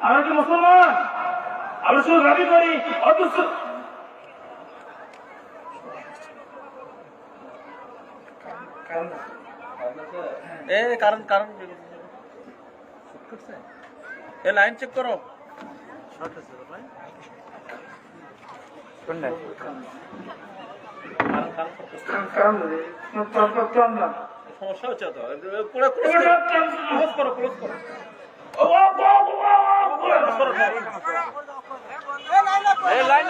আমরা কি মুসলমান। আমরা শুধু দাবি করি অথচ এ কারণ কারণ এ লাইন চেক করো। সমস্যা হচ্ছে তো। পুরো ক্লোজ করো ক্লোজ করো এ লাইন লক করো